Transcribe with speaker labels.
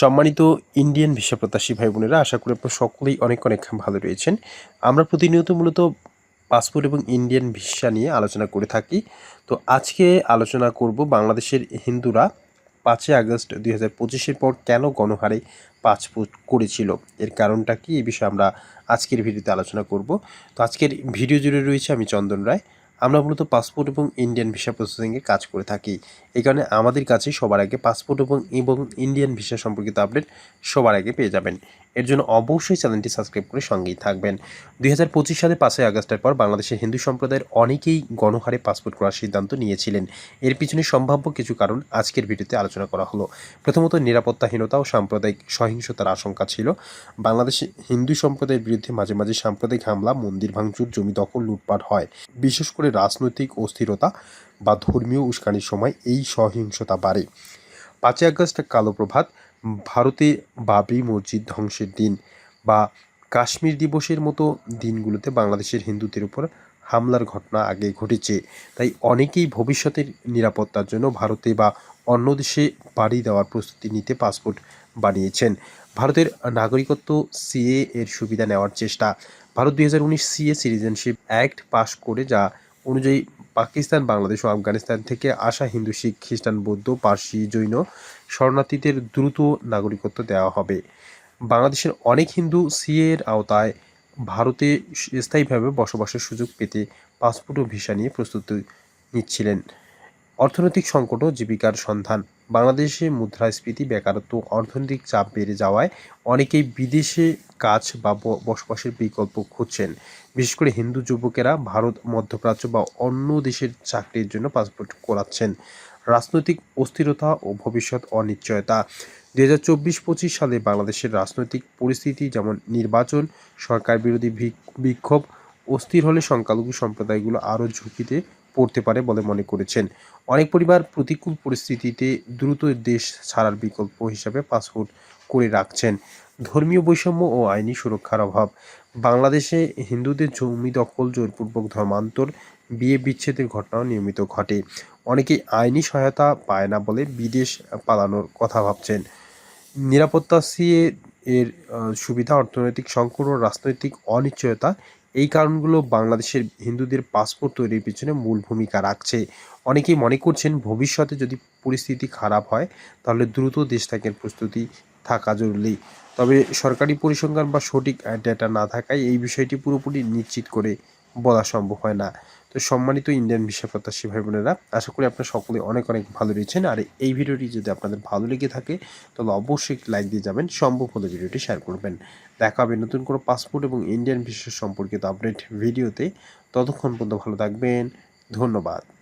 Speaker 1: সম্মানিত Indian visa প্রত্যাশী ভাই বোনেরা আশা করি আপনারা সকলেই অনেক অনেক ভালো রয়েছেন। আমরা প্রতিনিয়ত মূলত পাসপোর্ট এবং ইন্ডিয়ান ভিসা নিয়ে আলোচনা করে থাকি। তো আজকে আলোচনা করব বাংলাদেশের হিন্দুরা পাঁচই আগস্ট দুই হাজার পঁচিশের পর কেন গণহারে পাসপোর্ট করেছিল? এর কারণটা কি? এই বিষয়ে আমরা আজকের ভিডিওতে আলোচনা করব। তো আজকের ভিডিও জুড়ে রয়েছে আমি চন্দন রায়। আমরা মূলত পাসপোর্ট এবং ইন্ডিয়ান ভিসা প্রসেসিংয়ে কাজ করে থাকি। এই কারণে আমাদের কাছে সবার আগে পাসপোর্ট এবং ইন্ডিয়ান ভিসা সম্পর্কিত আপডেট সবার আগে পেয়ে যাবেন। এর জন্য অবশ্যই চ্যানেলটি সাবস্ক্রাইব করে সঙ্গেই থাকবেন। দুই হাজার পঁচিশ সালে পাঁচই আগস্টের পর বাংলাদেশের হিন্দু সম্প্রদায়ের অনেকেই গণহারে পাসপোর্ট করার সিদ্ধান্ত নিয়েছিলেন। এর পিছনে সম্ভাব্য কিছু কারণ আজকের ভিডিওতে আলোচনা করা হলো। প্রথমত, নিরাপত্তাহীনতা ও সাম্প্রদায়িক সহিংসতার আশঙ্কা ছিল। বাংলাদেশে হিন্দু সম্প্রদায়ের বিরুদ্ধে মাঝে মাঝে সাম্প্রদায়িক হামলা, মন্দির ভাঙচুর, জমি দখল, লুটপাট হয়। বিশেষ করে রাজনৈতিক অস্থিরতা বা ধর্মীয় উস্কানির সময় এই সহিংসতা বাড়ে। পাঁচই আগস্ট কালো প্রভাত ভারতে বাবরি মসজিদ ধ্বংসের দিন বা কাশ্মীর দিবসের মতো দিনগুলোতে বাংলাদেশের হিন্দুদের উপর হামলার ঘটনা আগে ঘটেছে। তাই অনেকেই ভবিষ্যতের নিরাপত্তার জন্য ভারতে বা অন্য দেশে বাড়ি দেওয়ার প্রস্তুতি নিতে পাসপোর্ট বানিয়েছেন। ভারতের নাগরিকত্ব সিএ এর সুবিধা নেওয়ার চেষ্টা। ভারত দুই হাজার উনিশ সিএ সিটিজেনশিপ অ্যাক্ট পাশ করে যা অনুযায়ী পাকিস্তান, বাংলাদেশ ও আফগানিস্তান থেকে আসা হিন্দু, শিখ, খ্রিস্টান, বৌদ্ধ, পার্সি, জৈন শরণার্থীদের দ্রুত নাগরিকত্ব দেওয়া হবে। বাংলাদেশের অনেক হিন্দু সিএর এর আওতায় ভারতে স্থায়ীভাবে বসবাসের সুযোগ পেতে পাসপোর্ট ও ভিসা নিয়ে প্রস্তুতি নিচ্ছিলেন। অর্থনৈতিক সংকট ও জীবিকার সন্ধান বাংলাদেশে মুদ্রাস্ফীতি, বেকারত্ব, অর্থনৈতিক চাপ বেড়ে যাওয়ায় অনেকেই বিদেশে কাজ বা বসবাসের বিকল্প খুঁজছেন। বিশেষ করে হিন্দু যুবকেরা ভারত, মধ্যপ্রাচ্য বা অন্য দেশের চাকরির জন্য পাসপোর্ট করাচ্ছেন। রাজনৈতিক অস্থিরতা ও ভবিষ্যৎ অনিশ্চয়তা। দু হাজার চব্বিশ পঁচিশ সালে বাংলাদেশের রাজনৈতিক পরিস্থিতি যেমন নির্বাচন, সরকার বিরোধী বিক- বিক্ষোভ, অস্থির হলে সংখ্যালঘু সম্প্রদায়গুলো আরও ঝুঁকিতে পড়তে পারে বলে মনে করেছেন। অনেক পরিবার প্রতিকূল পরিস্থিতিতে দ্রুত দেশ ছাড়ার বিকল্প হিসাবে পাসপোর্ট করে রাখছেন। ধর্মীয় বৈষম্য ও আইনি সুরক্ষার অভাব। বাংলাদেশে হিন্দুদের জমি দখল, জোরপূর্বক ধর্মান্তর, বিয়ে বিচ্ছেদের ঘটনাও নিয়মিত ঘটে। অনেকেই আইনি সহায়তা পায় না বলে বিদেশ পালানোর কথা ভাবছেন। নিরাপত্তা সিএ এর সুবিধা, অর্থনৈতিক সংকট ও রাজনৈতিক অনিশ্চয়তা এই কারণগুলো বাংলাদেশের হিন্দুদের পাসপোর্ট তৈরির পিছনে মূল ভূমিকা রাখছে। অনেকেই মনে করছেন ভবিষ্যতে যদি পরিস্থিতি খারাপ হয়, তাহলে দ্রুত দেশ ত্যাগের প্রস্তুতি থাকা জরুরি। তবে সরকারি পরিসংখ্যান বা সঠিক ডেটা না থাকায় এই বিষয়টি পুরোপুরি নিশ্চিত করে বলা সম্ভব হয় না। তো সম্মানিত ইন্ডিয়ান ভিসা প্রত্যাশী ভাই বোনেরা, আশা করি আপনারা সকলে অনেক অনেক ভালো রয়েছেন। আর এই ভিডিওটি যদি আপনাদের ভালো লেগে থাকে, তাহলে অবশ্যই লাইক দিয়ে যাবেন, সম্ভব হলে ভিডিওটি শেয়ার করবেন। দেখা হবে নতুন কোনো পাসপোর্ট এবং ইন্ডিয়ান ভিসা সম্পর্কিত আপডেট ভিডিওতে। ততক্ষণ পর্যন্ত ভালো থাকবেন। ধন্যবাদ।